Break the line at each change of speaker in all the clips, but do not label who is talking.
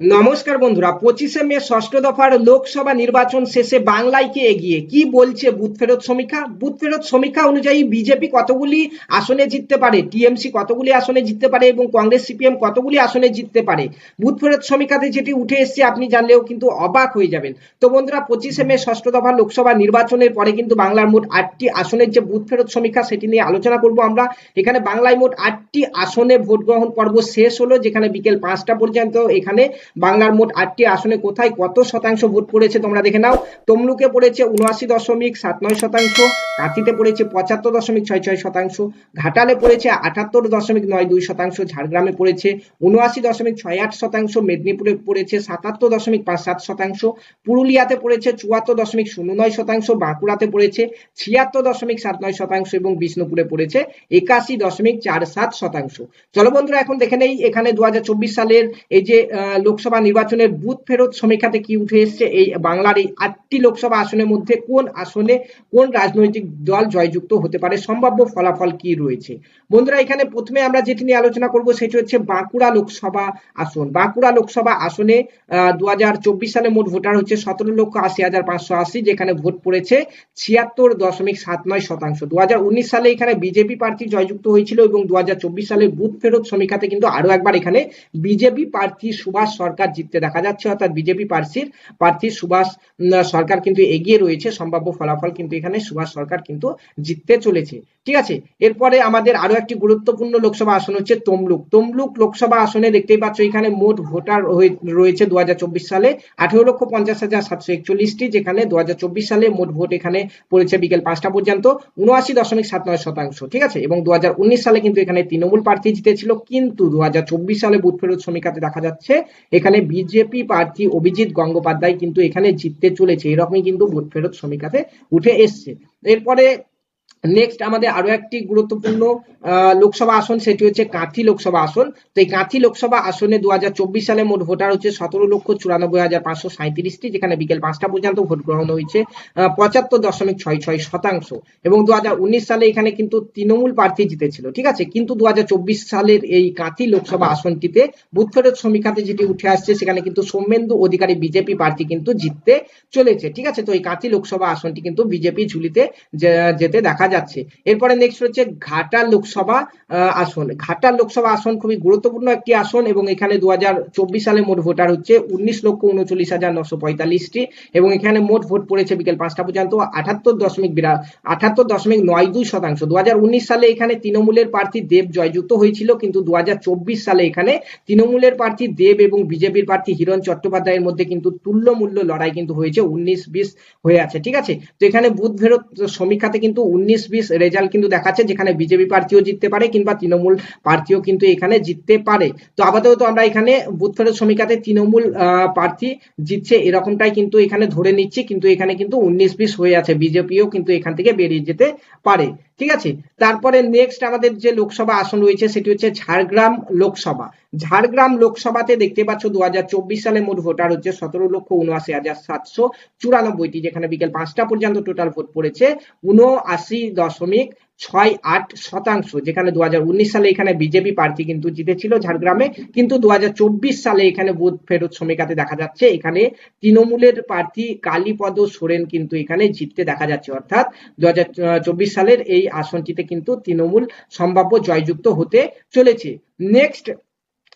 নমস্কার বন্ধুরা, পঁচিশে মে ষষ্ঠ দফার লোকসভা নির্বাচন শেষে বাংলায় কে এগিয়ে? কি বলছে বুথ ফেরত সমীক্ষা? বুথ ফেরত সমীক্ষা অনুযায়ী বিজেপি কতগুলি আসনে জিততে পারে? টিএমসি কতগুলি আসনে জিততে পারে এবং কংগ্রেস, সিপিএম কতগুলি আসনে জিততে পারে? বুথ ফেরত সমীক্ষাতে যেটি উঠে এসছে, আপনি জানলেও কিন্তু অবাক হয়ে যাবেন। তো বন্ধুরা, পঁচিশে মে ষষ্ঠ দফার লোকসভা নির্বাচনের পরে কিন্তু বাংলার মোট আটটি আসনের যে বুথ ফেরত সমীক্ষা, সেটি নিয়ে আলোচনা করব আমরা। এখানে বাংলায় মোট আটটি আসনে ভোট গ্রহণ পর্ব শেষ হলো, যেখানে বিকেল পাঁচটা পর্যন্ত এখানে বাংলার মোট আটটি আসনে কোথায় কত শতাংশ ভোট পড়েছে তোমরা দেখে নাও। তমলুকে পড়েছে উনআশি দশমিক সাত নয় শতাংশ কাঁথিতে পড়েছে পঁচাত্তর দশমিক ছয় ছয় শতাংশ ঘাটালে পড়েছে আটাত্তর দশমিক নয় দুই শতাংশ ঝাড়গ্রামে পড়েছে উনআশি দশমিক ছয় আট শতাংশ মেদিনীপুরে পড়েছে সাতাত্তর দশমিক পাঁচ সাত শতাংশ পুরুলিয়াতে পড়েছে চুয়াত্তর দশমিক শূন্য নয় শতাংশ বাঁকুড়াতে পড়েছে ছিয়াত্তর দশমিক সাত নয় শতাংশ এবং বিষ্ণুপুরে পড়েছে একাশি দশমিক চার সাত শতাংশ। চলো বন্ধুরা এখন দেখে নেই এখানে দু হাজার চব্বিশ সালের এই যে আহ, লোকসভা নির্বাচনের বুথ ফেরত সমীক্ষাতে কি উঠে এসছে এই বাংলার এই আটটি লোকসভা আসনের মধ্যে কোন আসনে কোন রাজনৈতিক দল জয়যুক্ত হতে পারে? সম্ভাব্য ফলাফল কি রয়েছে? বন্ধুরা, এখানে প্রথমে আমরা যেটি নিয়ে আলোচনা করব সেটি হচ্ছে বাঁকুড়া লোকসভা আসন। বাঁকুড়া লোকসভা আসনে দুহাজার চব্বিশ সালে মোট ভোটার হচ্ছে সতেরো লক্ষ আশি হাজার পাঁচশো আশি, যেখানে ভোট পড়েছে ছিয়াত্তর দশমিক সাত নয় শতাংশ। দু হাজার উনিশ সালে এখানে বিজেপি প্রার্থী জয়যুক্ত হয়েছিল এবং দুহাজার চব্বিশ সালে বুথ ফেরত সমীক্ষাতে কিন্তু আরও একবার এখানে বিজেপি প্রার্থী সুভাষ সরকার জিততে দেখা যাচ্ছে, অর্থাৎ বিজেপি প্রার্থীর, প্রার্থী সুভাষ সরকার কিন্তু এগিয়ে রয়েছে, সম্ভাব্য ফলাফল কিন্তু এখানে সুভাষ সরকার কিন্তু জিততে চলেছে। ঠিক আছে? এরপরে আমাদের আরও একটি গুরুত্বপূর্ণ লোকসভা আসন হচ্ছে তমলুক। তমলুক লোকসভা আসনে দেখতেই পাচ্ছ এখানে মোট ভোটার রয়েছে দুহাজার চব্বিশ সালে আঠেরো লক্ষ পঞ্চাশ হাজার সাতশো একচল্লিশটি, যেখানে দুহাজার চব্বিশ সালে মোট ভোট এখানে পড়েছে বিকেল পাঁচটা পর্যন্ত, উনআশি দশমিক সাত নয় শতাংশ, ঠিক আছে? এবং দু হাজার উনিশ সালে কিন্তু এখানে তৃণমূল প্রার্থী জিতেছিল, কিন্তু দু হাজার চব্বিশ সালে বুথ ফেরত সমীক্ষাতে দেখা যাচ্ছে, এখানে বিজেপি প্রার্থী অভিজিৎ গঙ্গোপাধ্যায় কিন্তু এখানে জিততে চলেছে, এরকমই কিন্তু বুথ ফেরত সমীক্ষাতে উঠে এসছে। এরপরে নেক্সট আমাদের আরও একটি গুরুত্বপূর্ণ লোকসভা আসন সেটি হচ্ছে কাঁথি লোকসভা আসন। তো এই কাঁথি লোকসভা আসনে দু হাজার চব্বিশ সালে মোট ভোটার হচ্ছে সতেরো লক্ষ চুরানব্বই হাজার পাঁচশো সাঁত্রিশটি যেখানে বিকেল পাঁচটা পর্যন্ত ভোট গ্রহণ হয়েছে পঁচাত্তর দশমিক ছয় ছয় শতাংশ। এবং দু সালে এখানে কিন্তু তৃণমূল প্রার্থী জিতেছিল, ঠিক আছে? কিন্তু দু হাজার চব্বিশ সালের এই কাঁথি লোকসভা আসনটিতে বুথ ফেরত সমীক্ষাতে যেটি উঠে আসছে, সেখানে কিন্তু সৌমেন্দু অধিকারী বিজেপি প্রার্থী কিন্তু জিততে চলেছে, ঠিক আছে? তো এই কাঁথি লোকসভা আসনটি কিন্তু বিজেপি ঝুলিতে যেতে দেখা যাচ্ছে। এরপরে নেক্সট হচ্ছে ঘাটাল লোকসভা আসন। ঘাটাল লোকসভা আসন খুবই গুরুত্বপূর্ণ একটি আসন এবং এখানে দু সালে মোট ভোটার হচ্ছে উনিশ লক্ষ উনচল্লিশ হাজার নশো পঁয়তাল্লিশটি এবং এখানে মোট ভোট পড়েছে বিকেল পাঁচটা পর্যন্ত আঠাত্তর দশমিক বিরা আঠাত্তর দশমিক নয় দুই শতাংশ। দু সালে এখানে তৃণমূলের প্রার্থী দেব জয়যুক্ত হয়েছিল, কিন্তু দু হাজার চব্বিশ সালে এখানে তৃণমূলের প্রার্থী দেব এবং বিজেপির প্রার্থী হিরণ চট্টোপাধ্যায়ের মধ্যে কিন্তু তুল্য মূল্য লড়াই কিন্তু হয়েছে, উনিশ বিশ হয়ে আছে। ঠিক আছে? তো এখানে বুথ ফেরত সমীক্ষাতে কিন্তু উনিশ বিশ রেজাল্ট কিন্তু দেখাচ্ছে, যেখানে বিজেপি প্রার্থীও জিততে পারে কিংবা তৃণমূল প্রার্থীও কিন্তু এখানে জিততে পারে। তো আপাতত আমরা এখানে বুথ ফেরত সমীক্ষাতে তৃণমূল প্রার্থী জিতছে এরকমটাই কিন্তু এখানে ধরে নিচ্ছি, কিন্তু এখানে কিন্তু উনিশ বিশ হয়ে আছে। বিজেপিও কিন্তু এখান থেকে বেরিয়ে যেতে পারে। ঠিক আছে? তারপরে নেক্সট আমাদের যে লোকসভা আসন রয়েছে, সেটি হচ্ছে ঝাড়গ্রাম লোকসভা। ঝাড়গ্রাম লোকসভাতে দেখতে পাচ্ছ দু হাজার চব্বিশ সালে মোট ভোটার হচ্ছে সতেরো লক্ষ উনআশি হাজার সাতশো চুরানব্বইটি, যেখানে বিকেল পাঁচটা পর্যন্ত টোটাল ভোট পড়েছে, উনআশি দশমিক ছয় আট শতাংশ, যেখানে দুহাজার উনিশ সালে এখানে বিজেপি প্রার্থী কিন্তু জিতেছিল ঝাড়গ্রামে, কিন্তু দুহাজার চব্বিশ সালে এখানে বুথ ফেরত সমীকাতে দেখা যাচ্ছে, এখানে তৃণমূলের প্রার্থী কালীপদ সোরেন কিন্তু এখানে জিততে দেখা যাচ্ছে। অর্থাৎ দু হাজার চব্বিশ সালের এই আসনটিতে কিন্তু তৃণমূল সম্ভাব্য জয়যুক্ত হতে চলেছে। নেক্সট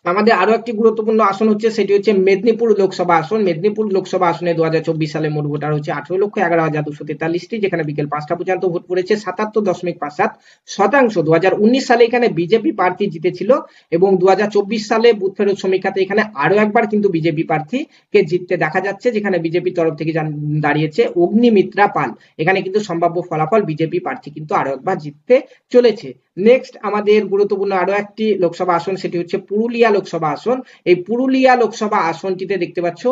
আমাদের আরও একটি গুরুত্বপূর্ণ আসন হচ্ছে, সেটি হচ্ছে মেদিনীপুর লোকসভা আসন। মেদিনীপুর লোকসভা আসনে দুহাজার চব্বিশ সালে মোট ভোটার হচ্ছে আঠারো লক্ষ এগারো হাজার দুশো তেতাল্লিশটি, যেখানে বিকেল পাঁচটা পর্যন্ত ভোট পড়েছে সাতাত্তর দশমিক পাঁচ সাত শতাংশ। দুহাজার উনিশ সালে এখানে বিজেপি প্রার্থী জিতেছিল এবং দু হাজার চব্বিশ সালে বুথ ফেরত সমীক্ষাতে এখানে আরও একবার কিন্তু বিজেপি প্রার্থীকে জিততে দেখা যাচ্ছে, যেখানে বিজেপির তরফ থেকে দাঁড়িয়েছে অগ্নিমিত্রা পাল। এখানে কিন্তু সম্ভাব্য ফলাফল বিজেপি প্রার্থী কিন্তু আরও একবার জিততে চলেছে। নেক্সট আমাদের গুরুত্বপূর্ণ আরও একটি লোকসভা আসন, সেটি হচ্ছে পুরুলিয়া লোকসভা আসন। এই পুরুলিয়া লোকসভা আসনটিতে দেখতে পাচ্ছ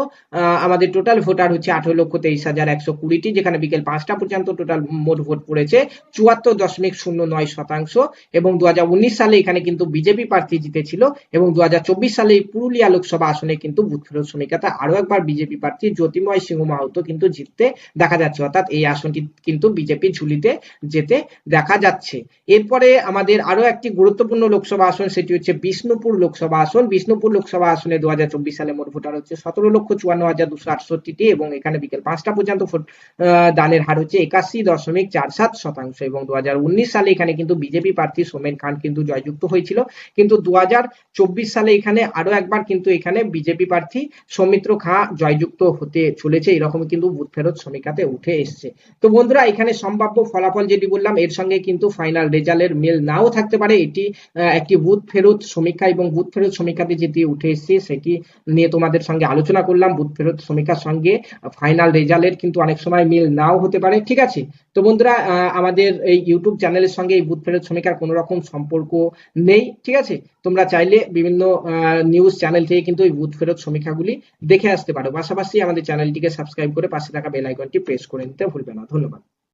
আমাদের টোটাল ভোটার হচ্ছে আঠারো লক্ষ তেইশ হাজার একশো কুড়িটি, যেখানে বিকেল পাঁচটা পর্যন্ত টোটাল মোট ভোট পড়েছে, চুয়াত্তর দশমিক শূন্য নয় শতাংশ। এবং দু সালে এখানে কিন্তু বিজেপি প্রার্থী জিতেছিল, এবং দু হাজার চব্বিশ সালে এই পুরুলিয়া লোকসভা আসনে কিন্তু বুথ ফেরত সমীক্ষাতে আরও একবার বিজেপি প্রার্থী জ্যোতিময় সিংহ মাহাতো কিন্তু জিততে দেখা যাচ্ছে। অর্থাৎ এই আসনটি কিন্তু বিজেপি ঝুলিতে যেতে দেখা যাচ্ছে। এরপরে আমাদের আরও একটি গুরুত্বপূর্ণ লোকসভা আসন, সেটি হচ্ছে বিষ্ণুপুর লোকসভা আসন। বিষ্ণুপুর লোকসভা আসনে দু হাজার চব্বিশ সালে মোট ভোটার হচ্ছে সতেরো লক্ষ চুয়ান্ন হাজার দুশো আটষট্টিটি এবং এখানে বিকেল পাঁচটা পর্যন্ত ভোট দানের হার হচ্ছে একাশি দশমিক চার সাত শতাংশ এবং দু হাজার উনিশ সালে এখানে কিন্তু বিজেপি প্রার্থী সোমেন খান কিন্তু জয়যুক্ত হয়েছিল। কিন্তু দু হাজার চব্বিশ সালে এখানে আরও একবার কিন্তু এখানে বিজেপি প্রার্থী সৌমিত্র খাঁ জয়যুক্ত হতে চলেছে। এরকম কিন্তু বুথ ফেরত সমীক্ষাতে উঠে এসছে। তো বন্ধুরা, এখানে সম্ভাব্য ফলাফল যেটি বললাম, এর সঙ্গে কিন্তু ফাইনাল রেজাল্টের মিল নাও থাকতে পারে, এটি একটি বুথ ফেরত সমীক্ষা এবং বুথ ফেরত সমীক্ষাতে যেটি উঠে এসছে, সেটি নিয়ে তোমাদের সঙ্গে আলোচনা করলাম। বুথ ফেরত সমীক্ষার সঙ্গে ফাইনাল রেজাল্টের কিন্তু অনেক সময় মিল নাও হতে পারে, ঠিক আছে? তো বন্ধুরা আমাদের এই ইউটিউব চ্যানেলের সঙ্গে এই বুথ ফেরত সমীক্ষার কোনো রকম সম্পর্ক নেই, ঠিক আছে? তোমরা চাইলে বিভিন্ন নিউজ চ্যানেল থেকে কিন্তু এই বুথ ফেরত সমীক্ষাগুলি দেখে আসতে পারো। পাশাপাশি আমাদের চ্যানেলটিকে সাবস্ক্রাইব করে পাশে থাকা বেল আইকনটি প্রেস করে নিতে ভুলবে না। ধন্যবাদ।